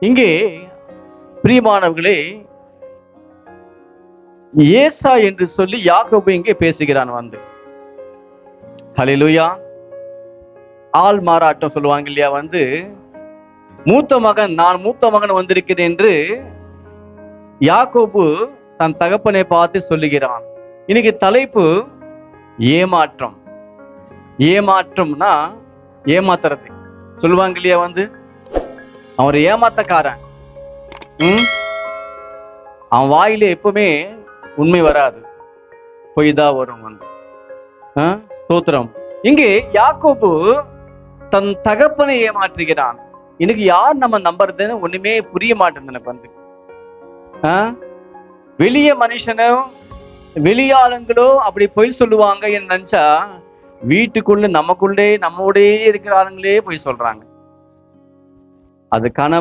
இங்கே பிரியமானவர்களே ஏசா என்று சொல்லி யாக்கோபு இங்கே பேசுகிறான் வந்து. ஹலிலுயா ஆள் மாறாட்டம் சொல்லுவாங்க இல்லையா வந்து? மூத்த மகன் நான் மூத்த மகன் வந்திருக்கிறேன் என்று யாக்கோபு தன் தகப்பனை பார்த்து சொல்லுகிறான். இன்னைக்கு தலைப்பு ஏமாற்றம். ஏமாற்றம்னா ஏமாத்துறது. சொல்லுவாங்க இல்லையா வந்து? அவன் ஒரு ஏமாத்தக்காரன். ம்? அவன் வாயில எப்பவுமே உண்மை வராது. பொய் தான் வரும்? ஸ்தோத்திரம். இங்கே யாக்கோபு தன் தகப்பனை ஏமாற்றுகிறான். இன்னைக்கு யார் நம்ம நம்புறதுன்னு ஒண்ணுமே புரிய மாட்டேங்குது எனக்கு வந்து? வெளிய மனுஷனும் வெளியாளுங்களோ அப்படி பொய் சொல்லுவாங்க என்று நினைச்சா வீட்டுக்குள்ள நமக்குள்ளே நம்மோடே இருக்கிற ஆளுங்களே பொய் சொல்றாங்க. அது கனவு